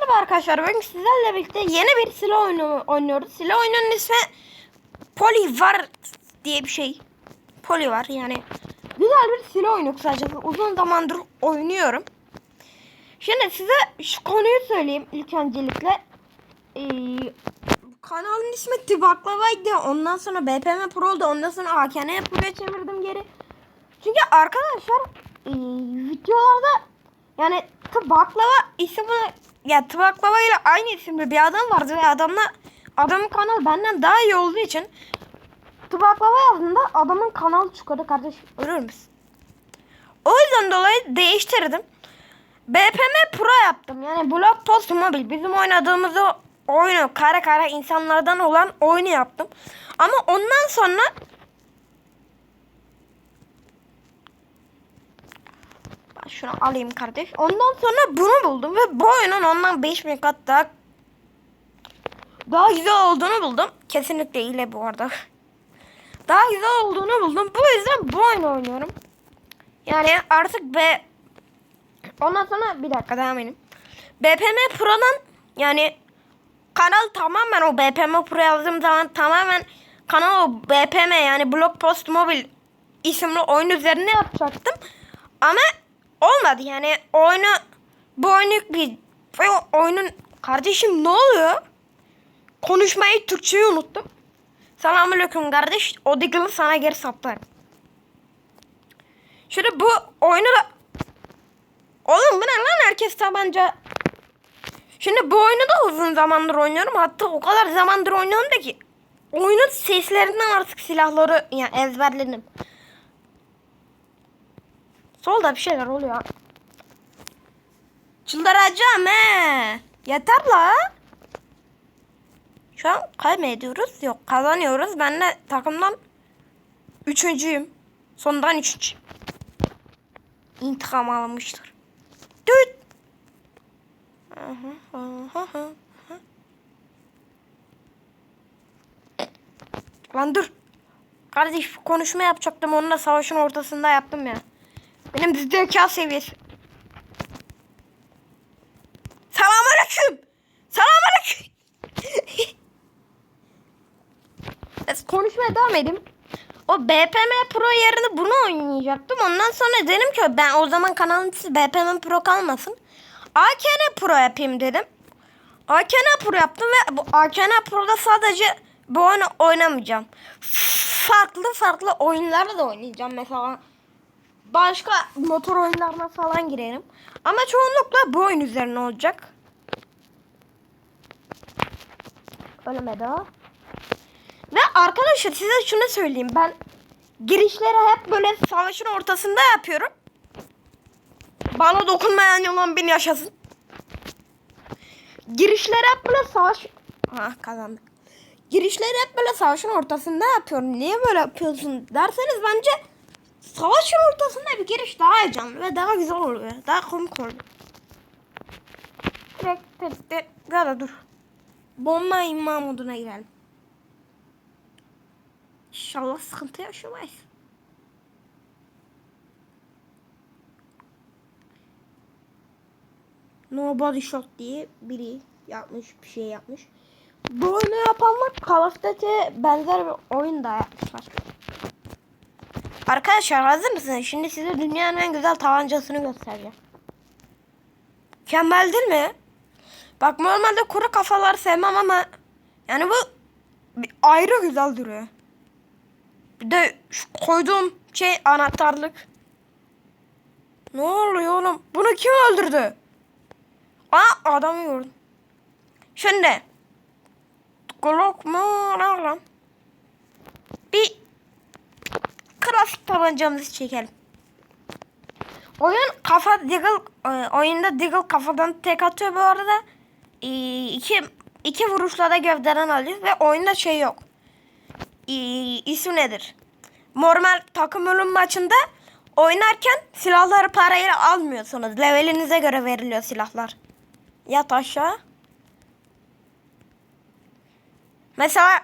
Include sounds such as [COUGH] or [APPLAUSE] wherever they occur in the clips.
Merhaba arkadaşlar. Bugün sizlerle birlikte yeni bir silah oyunu oynuyoruz. Silah oyununun ismi Polyvar diye bir şey. Poly var yani. Güzel bir silah oyunu kısacası. Uzun zamandır oynuyorum. Şimdi size şu konuyu söyleyeyim ilk öncelikle. Ee, kanalın ismi Tıbaklava'ydı. Ondan sonra BPM Pro oldu. Ondan sonra AKN Pro'ya çevirdim geri. Çünkü arkadaşlar e, videolarda yani Tıbaklava ismi ya Tıbaklava ile aynı isimli bir adam vardı ve adamla adamın kanalı benden daha iyi olduğu için Tıbaklava yazdığında adamın kanalı çıkıyordu kardeş ölür müsün? O yüzden dolayı değiştirdim. BPM Pro yaptım. Yani Blog Post Mobil. Bizim oynadığımız o oyunu kara kara insanlardan olan oyunu yaptım. Ama ondan sonra Ben şunu alayım kardeş. Ondan sonra bunu buldum ve bu oyunun ondan 5000 kat daha daha güzel olduğunu buldum. Kesinlikle ile bu arada. [LAUGHS] Daha güzel olduğunu buldum. Bu yüzden bu oyunu oynuyorum. Yani artık be ondan sonra bir dakika devam edeyim. BPM Pro'dan yani kanal tamamen o BPM Pro yazdığım zaman tamamen kanal o BPM yani Blog Post Mobil isimli oyun üzerine yapacaktım. Ama olmadı yani oyunu bu oyunu bir o oyunun kardeşim ne oluyor? Konuşmayı Türkçeyi unuttum. Selamünaleyküm kardeş. O Diggle'ı sana geri saplar. Şimdi bu oyunu da Oğlum bu ne lan herkes tabanca Şimdi bu oyunu da uzun zamandır oynuyorum. Hatta o kadar zamandır oynuyorum da ki oyunun seslerinden artık silahları yani ezberledim. Solda bir şeyler oluyor. Çıldıracağım he. Yeter la. Şu an kaybediyoruz. Yok kazanıyoruz. Ben de takımdan üçüncüyüm. Sondan üçüncü. İntikam alınmıştır. Düt. Lan dur. Kardeş konuşma yapacaktım. Onunla savaşın ortasında yaptım ya. Benim zeka seviyesi. Selamünaleyküm. Selamünaleyküm. [LAUGHS] Konuşmaya devam edeyim. O BPM Pro yerine bunu oynayacaktım. Ondan sonra dedim ki ben o zaman kanalın ismi BPM Pro kalmasın. AKN Pro yapayım dedim. AKN Pro yaptım ve bu AKN Pro'da sadece bu oyunu oynamayacağım. Farklı farklı oyunlarla da oynayacağım. Mesela başka motor oyunlarına falan girerim. Ama çoğunlukla bu oyun üzerine olacak. Ölmedi o. Ve arkadaşlar size şunu söyleyeyim. Ben girişleri hep böyle savaşın ortasında yapıyorum. Bana dokunmayan yalan beni yaşasın. Girişleri hep böyle savaş... Ha kazandık. Girişleri hep böyle savaşın ortasında yapıyorum. Niye böyle yapıyorsun derseniz bence savaşın ortasında bir giriş daha heyecanlı ve daha güzel oluyor. Daha komik oluyor. Direkt. Ya da dur. Bomba imma moduna girelim. İnşallah sıkıntı yaşamayız. Nobody Shot diye biri yapmış bir şey yapmış. Bu oyunu yapanlar Call of Duty'ye benzer bir oyun da yapmışlar. Arkadaşlar hazır mısınız? Şimdi size dünyanın en güzel tabancasını göstereceğim. Mükemmel değil mi? Bak normalde kuru kafalar sevmem ama yani bu bir ayrı güzel duruyor. Bir de şu koyduğum şey anahtarlık. Ne oluyor oğlum? Bunu kim öldürdü? Aa adamı gördüm. Şimdi Glock mu ne lan? Bir klasik tabancamızı çekelim. Oyun kafa Diggle e, oyunda Diggle kafadan tek atıyor bu arada. E, iki, iki vuruşla da gövdeden alıyor ve oyunda şey yok. E, ismi nedir? Normal takım ölüm maçında oynarken silahları parayla almıyorsunuz. Levelinize göre veriliyor silahlar. Yat aşağı. Mesela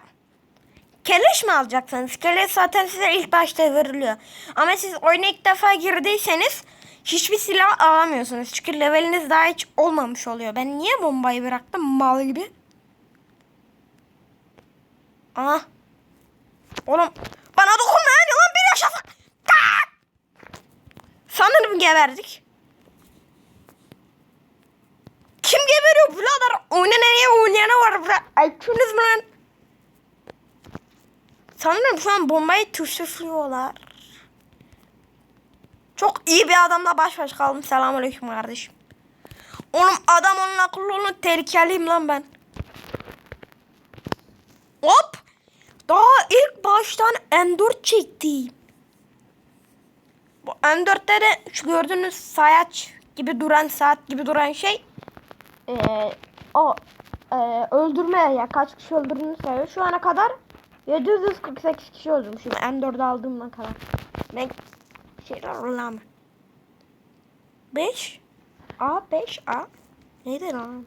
keleş mi alacaksınız? Keleş zaten size ilk başta veriliyor. Ama siz oyuna ilk defa girdiyseniz hiçbir silah alamıyorsunuz. Çünkü leveliniz daha hiç olmamış oluyor. Ben niye bombayı bıraktım mal gibi? Aha. Oğlum bana dokunma yani lan bir yaşasın. Sanırım geberdik. Kim geberiyor birader? Oyna nereye oynayana var bura. Açınız mı lan? Sanırım şu an bombayı tuşluyorlar. Çok iyi bir adamla baş başa kaldım. Selamünaleyküm kardeşim. Oğlum adam onun akıllı olun tehlikeliyim lan ben. Hop. Daha ilk baştan M4 çektim. Bu M4'te de şu gördüğünüz sayaç gibi duran saat gibi duran şey ee, o e, öldürme ya kaç kişi öldürdüğünü sayıyor. Şu ana kadar 748 kişi öldürmüşüm M4'ü aldığımdan kadar. Ben şeyler ulan. 5 A 5 A neydi lan?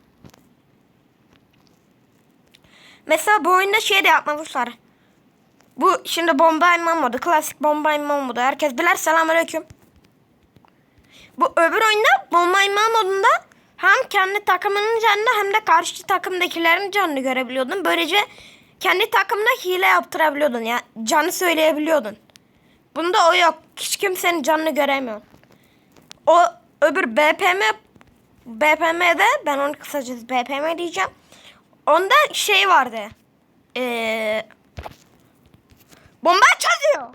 Mesela bu oyunda şey de yapmamışlar. Bu şimdi bomba inme modu. Klasik bomba inme modu. Herkes bilir. Selamünaleyküm. Bu öbür oyunda bomba inme modunda hem kendi takımının canını hem de karşı takımdakilerin canını görebiliyordun. Böylece kendi takımına hile yaptırabiliyordun. Ya canı söyleyebiliyordun. Bunda o yok. Hiç kimsenin canını göremiyor. O öbür BPM BPM'de ben onu kısacası BPM diyeceğim. Onda şey vardı. Ee, bomba çalıyor.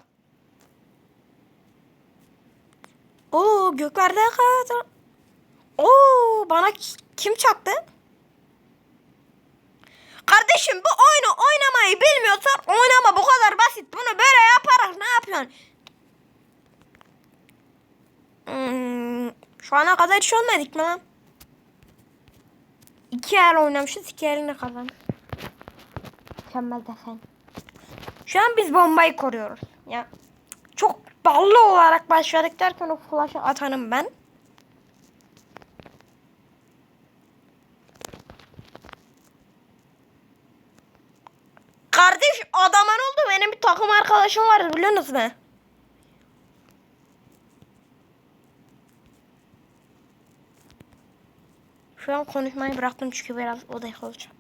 Oo göklerde kadar. Oo bana ki- kim çaktı? Kardeşim bu oyunu oynamayı bilmiyorsan oynama bu kadar basit. Bunu böyle yaparak ne yapıyorsun? Hmm, şu ana kadar hiç olmadık mı lan? İki yer oynamışız, iki yerini kazandık. Mükemmel desen. Şu an biz bombayı koruyoruz. Ya çok ballı olarak başladık derken o flash'ı atanım ben. Kardeş adama ne oldu? Benim bir takım arkadaşım vardı biliyorsunuz mu? Şu an konuşmayı bıraktım çünkü biraz odaya olacağım.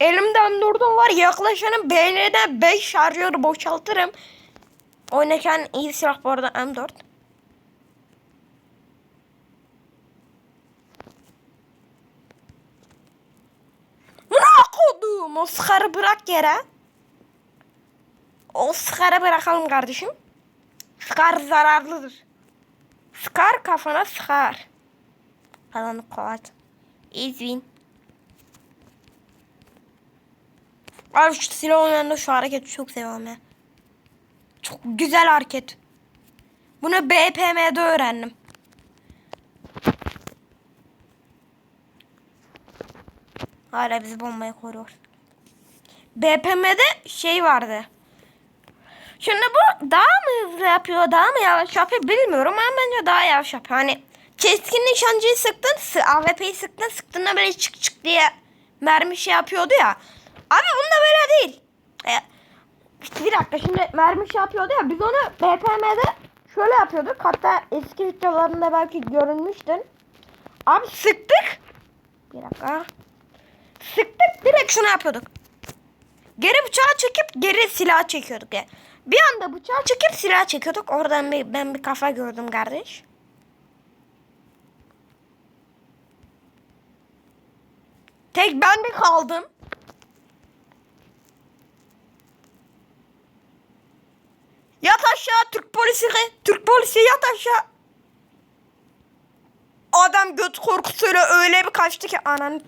Elimden durdum var yaklaşanın beynine 5 şarjörü boşaltırım. Oynarken iyi silah bu arada M4. Ne kodum? O sıkarı bırak yere. O sıkarı bırakalım kardeşim. Sıkar zararlıdır. Sıkar kafana sıkar. Kalanı kovat. İzin. Abi şu silah oynayanında şu hareketi çok seviyorum ya. Çok güzel hareket. Bunu BPM'de öğrendim. Hala bizi bombaya koruyor. BPM'de şey vardı. Şimdi bu daha mı hızlı yapıyor, daha mı yavaş yapıyor bilmiyorum ama bence daha yavaş yapıyor. Hani keskin nişancıyı sıktın, sı- AWP'yi sıktın, sıktığında böyle çık çık diye mermi şey yapıyordu ya. Abi bunda böyle değil. E, bir dakika şimdi mermi şey yapıyordu ya biz onu BPM'de şöyle yapıyorduk. Hatta eski videolarında belki görünmüştün. Abi sıktık. Bir dakika. Sıktık direkt şunu yapıyorduk. Geri bıçağı çekip geri silah çekiyorduk ya. Bir anda bıçağı çekip silah çekiyorduk. Oradan bir, ben bir kafa gördüm kardeş. Tek ben mi kaldım? Yat aşağı Türk polisi. Türk polisi yat aşağı. Adam göt korkusuyla öyle bir kaçtı ki anan.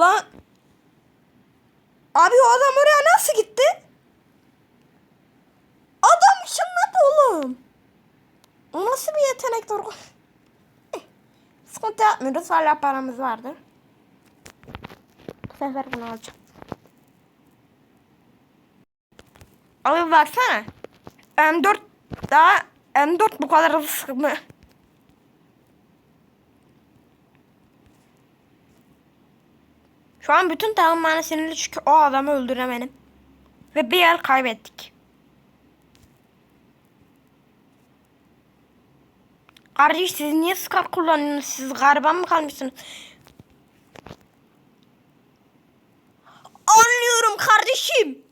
Lan. Abi o adam oraya nasıl gitti? Adam ışınladı oğlum. O nasıl bir yetenek? Eh, [LAUGHS] Sıkıntı yapmıyoruz. Hala paramız vardır. Bu sefer bunu alacağım. Abi baksana. M4 daha M4 bu kadar hızlı sıkma. Şu an bütün tamamen sinirli çünkü o adamı öldüremedim. Ve bir el kaybettik. Kardeş siz niye Scar kullanıyorsunuz? Siz gariban mı kalmışsınız? Anlıyorum kardeşim.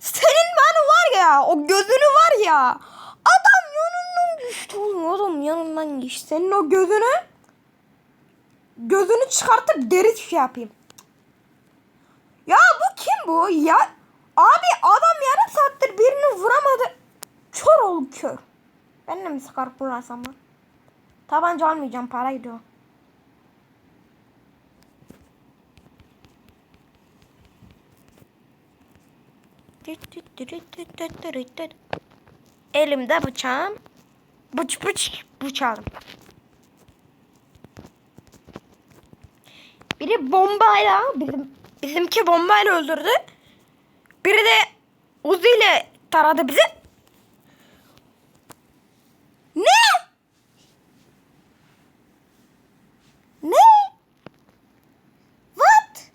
Senin bana var ya o gözünü var ya. Adam yanından geçti oğlum adam yanından geçti. Senin o gözünü gözünü çıkartıp deri şey yapayım. Ya bu kim bu? Ya abi adam yarım saattir birini vuramadı. Kör ol kör. Ben de mi sıkar kullansam lan? Tabanca almayacağım para gidiyor. Elimde bıçağım. Bıç bıç bıçağım. Biri bombayla bizim bizimki bombayla öldürdü. Biri de Uzi ile taradı bizi. Ne? Ne? What?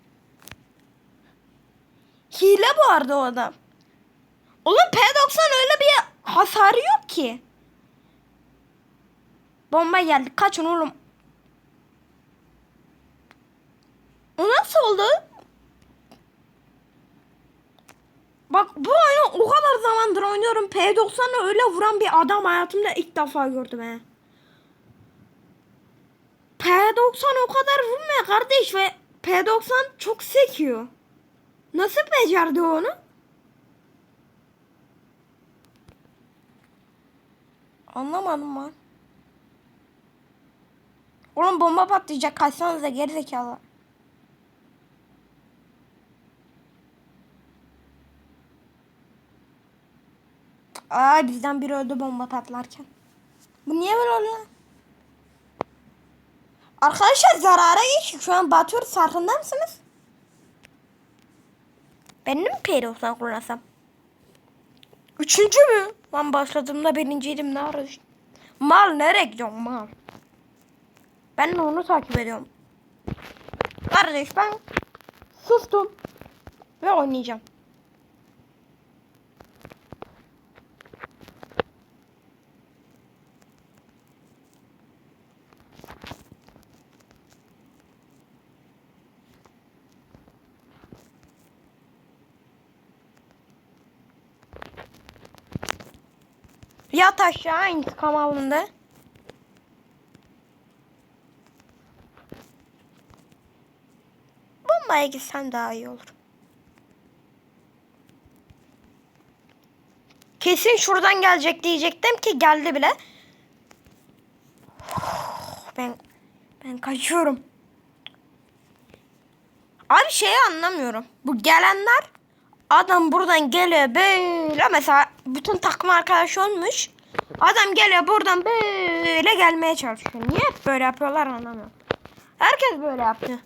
Hile bu arada o adam. Oğlum P90 öyle bir hasarı yok ki. Bomba geldi. Kaçın oğlum. O nasıl oldu? Bak bu oyunu o kadar zamandır oynuyorum. P90'ı öyle vuran bir adam hayatımda ilk defa gördüm he. P90 o kadar vurmuyor kardeş ve P90 çok sekiyor. Nasıl becerdi onu? Anlamadım ben. Oğlum bomba patlayacak kaçsanıza gerizekalı. Aa bizden biri öldü bomba patlarken. Bu niye böyle oluyor? Arkadaşlar zarara geçtik. Şu an batıyoruz farkında mısınız? Ben de mi P90 kullansam? Üçüncü mü? Lan başladığımda birinciydim ne arıyorsun? Mal nereye gidiyorsun mal? Ben onu takip ediyorum. Kardeş ben sustum ve oynayacağım. Yat aşağı intikam alındı. Bombaya gitsen daha iyi olur. Kesin şuradan gelecek diyecektim ki geldi bile. [SIGHS] Ben ben kaçıyorum. Abi şeyi anlamıyorum. Bu gelenler adam buradan geliyor böyle mesela bütün takım arkadaş olmuş. Adam geliyor buradan böyle gelmeye çalışıyor. Niye hep böyle yapıyorlar anlamıyorum. Herkes böyle yaptı.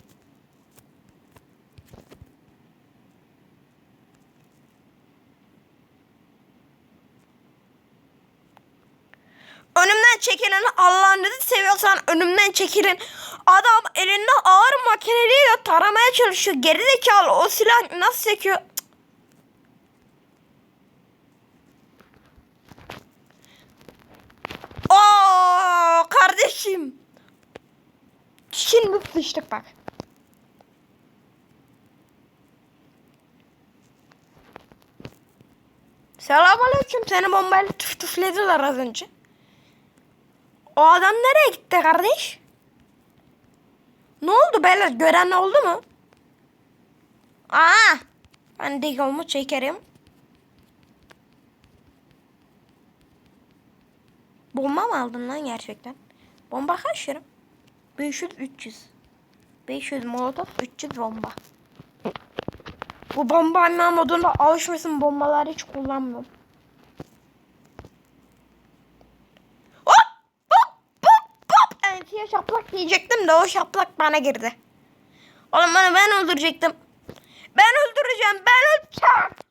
Önümden çekilin Allah'ınızı seviyorsan önümden çekilin. Adam elinde ağır makineliyle taramaya çalışıyor. Gerizekalı o silah nasıl sekiyor? Kardeşim. Şimdi sıçtık bak. Selamünaleyküm. Seni bombayla tüf tüflediler az önce. O adam nereye gitti kardeş? Ne oldu beyler? Gören oldu mu? Aa! Ben de yolumu çekerim. Bomba mı aldın lan gerçekten? Bomba kaç lira? 500 300. 500 molotof 300 bomba. Bu bomba anne modunda alışmışsın bombaları hiç kullanmıyorum. Hop hop hop hop. Entiye şaplak diyecektim de o şaplak bana girdi. Oğlum bana ben öldürecektim. Ben öldüreceğim ben öldüreceğim.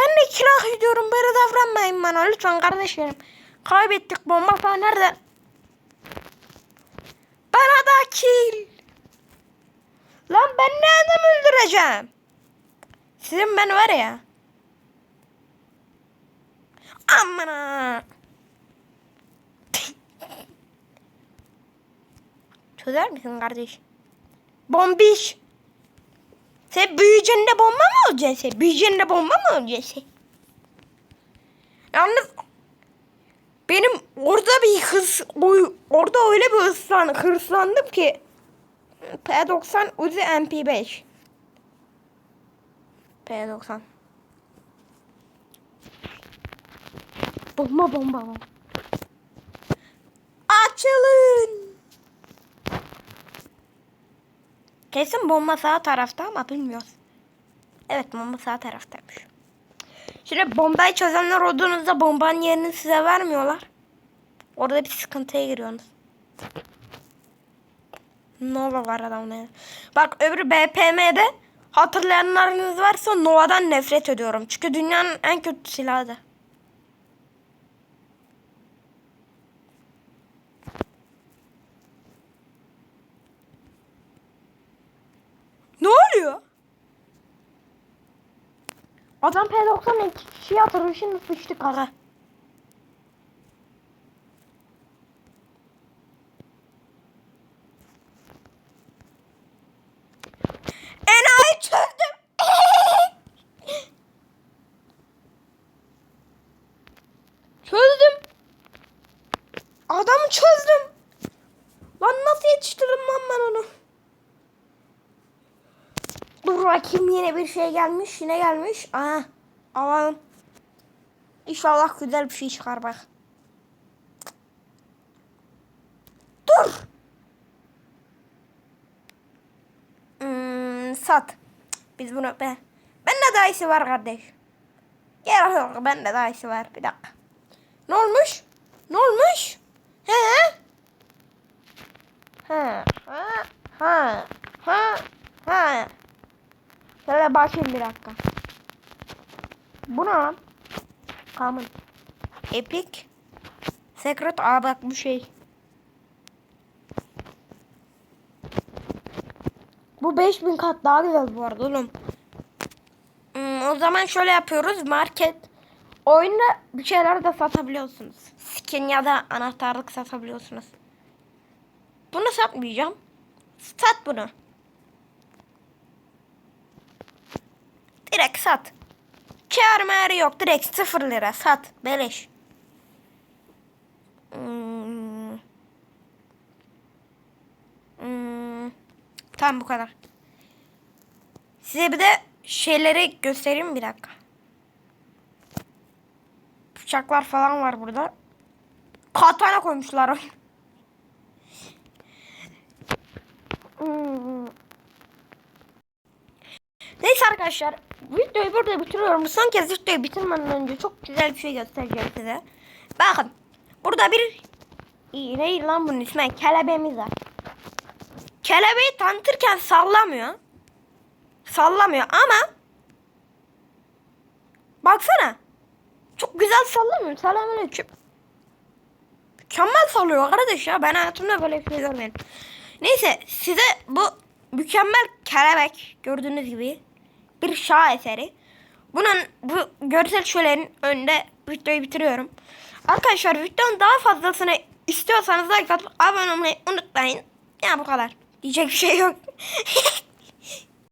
Ben de kilah ediyorum böyle davranmayın bana lütfen kardeşlerim. Kaybettik bomba falan nerede? Bana da kill. Lan ben ne adam öldüreceğim? Sizin ben var ya. Amına. Çözer misin kardeş? Bombiş. Sen büyüyeceğinde bomba mı olacaksın sen? Büyüyeceğinde bomba mı olacaksın? Yalnız benim orada bir hız, orada öyle bir hırslan, hırslandım ki. P90 Uzi MP5. P90. Bomba bomba bomba. Açılın. Kesin bomba sağ tarafta ama bilmiyoruz. Evet bomba sağ taraftaymış. Şimdi bombayı çözenler olduğunuzda bombanın yerini size vermiyorlar. Orada bir sıkıntıya giriyorsunuz. Nova var adamda. Bak öbürü BPM'de hatırlayanlarınız varsa Nova'dan nefret ediyorum. Çünkü dünyanın en kötü silahı. Ne oluyor? Adam P90 iki kişiyi atırır şimdi sıçtı kara. Çözdüm. [LAUGHS] çözdüm. Adamı çözdüm. Lan nasıl yetiştiririm lan ben onu? Bakayım yine bir şey gelmiş. Yine gelmiş. Aha. Alalım. İnşallah güzel bir şey çıkar bak. Dur. Hmm, sat. Biz bunu be. Bende daha iyisi var kardeş. Gel yok bende daha iyisi var. Bir dakika. Ne olmuş? Ne olmuş? He? Ha. Ha. Ha. Ha. Ha. Şöyle bakayım bir dakika. Bu ne lan? Common. Epic. Secret. Aa bak bu şey. Bu 5000 kat daha güzel bu arada oğlum. Hmm, o zaman şöyle yapıyoruz. Market. Oyunda bir şeyler de satabiliyorsunuz. Skin ya da anahtarlık satabiliyorsunuz. Bunu satmayacağım. Sat bunu. Direkt sat. Kâr mârı yok. Direkt sıfır lira. Sat. Beleş. Hmm. Hmm. Tamam bu kadar. Size bir de şeyleri göstereyim bir dakika. Bıçaklar falan var burada. Katana koymuşlar. [LAUGHS] Hmm. Neyse arkadaşlar videoyu burada bitiriyorum. Son kez videoyu bitirmeden önce çok güzel bir şey göstereceğim size. Bakın burada bir ne lan bunun ismi kelebeğimiz var. Kelebeği tanıtırken sallamıyor. Sallamıyor ama baksana çok güzel sallamıyor. Selamünaleyküm. Mükemmel sallıyor kardeş ya. Ben hayatımda böyle bir şey görmedim. Neyse size bu mükemmel kelebek gördüğünüz gibi bir şah eseri. Bunun bu görsel şölenin önünde videoyu bitiriyorum. Arkadaşlar videonun daha fazlasını istiyorsanız like atıp abone olmayı unutmayın. Ya bu kadar. Diyecek bir şey yok. [LAUGHS]